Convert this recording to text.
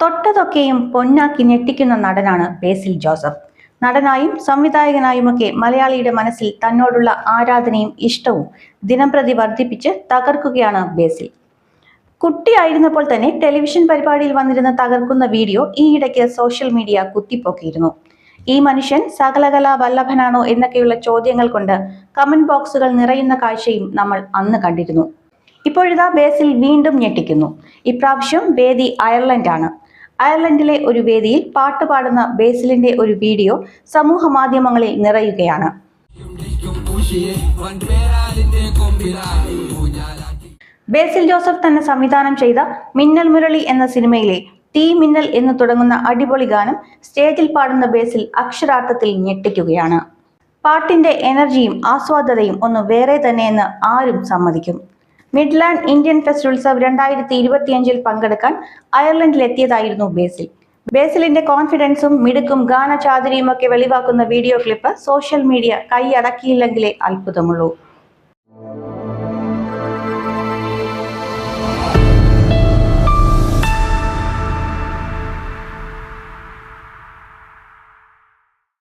തൊട്ടതൊക്കെയും പൊന്നാക്കി ഞെട്ടിക്കുന്ന നടനാണ് ബേസിൽ ജോസഫ്. നടനായും സംവിധായകനായുമൊക്കെ മലയാളിയുടെ മനസ്സിൽ തന്നോടുള്ള ആരാധനയും ഇഷ്ടവും ദിനംപ്രതി വർദ്ധിപ്പിച്ച് തകർക്കുകയാണ് ബേസിൽ. കുട്ടിയായിരുന്നപ്പോൾ തന്നെ ടെലിവിഷൻ പരിപാടിയിൽ വന്നിരുന്ന തകർക്കുന്ന വീഡിയോ ഈയിടയ്ക്ക് സോഷ്യൽ മീഡിയ കുത്തിപ്പോക്കിയിരുന്നു. ഈ മനുഷ്യൻ സകലകലാ വല്ലഭനാണോ എന്നൊക്കെയുള്ള ചോദ്യങ്ങൾ കൊണ്ട് കമന്റ് ബോക്സുകൾ നിറയുന്ന കാഴ്ചയും നമ്മൾ അന്ന് കണ്ടിരുന്നു. ഇപ്പോഴിതാ ബേസിൽ വീണ്ടും ഞെട്ടിക്കുന്നു. ഇപ്രാവശ്യം വേദി അയർലൻഡാണ്. അയർലൻഡിലെ ഒരു വേദിയിൽ പാട്ടുപാടുന്ന ബേസിലിന്റെ ഒരു വീഡിയോ സമൂഹ മാധ്യമങ്ങളിൽ നിറയുകയാണ്. ബേസിൽ ജോസഫ് തന്നെ സംവിധാനം ചെയ്ത മിന്നൽ മുരളി എന്ന സിനിമയിലെ തീ മിന്നൽ എന്ന് തുടങ്ങുന്ന അടിപൊളി ഗാനം സ്റ്റേജിൽ പാടുന്ന ബേസിൽ അക്ഷരാർത്ഥത്തിൽ ഞെട്ടിക്കുകയാണ്. പാട്ടിന്റെ എനർജിയും ആസ്വാദതയും ഒന്ന് വേറെ തന്നെയെന്ന് ആരും സമ്മതിക്കും. മിഡ്ലാൻഡ് ഇന്ത്യൻ ഫെസ്റ്റ് ഉത്സവ് രണ്ടായിരത്തി ഇരുപത്തിയഞ്ചിൽ പങ്കെടുക്കാൻ അയർലൻഡിലെത്തിയതായിരുന്നു ബേസിൽ. ബേസിലിന്റെ കോൺഫിഡൻസും മിടുക്കും ഗാനചാതുരിയും ഒക്കെ വെളിവാക്കുന്ന വീഡിയോ ക്ലിപ്പ് സോഷ്യൽ മീഡിയ കൈയടക്കിയില്ലെങ്കിലേ അത്ഭുതമുള്ളൂ.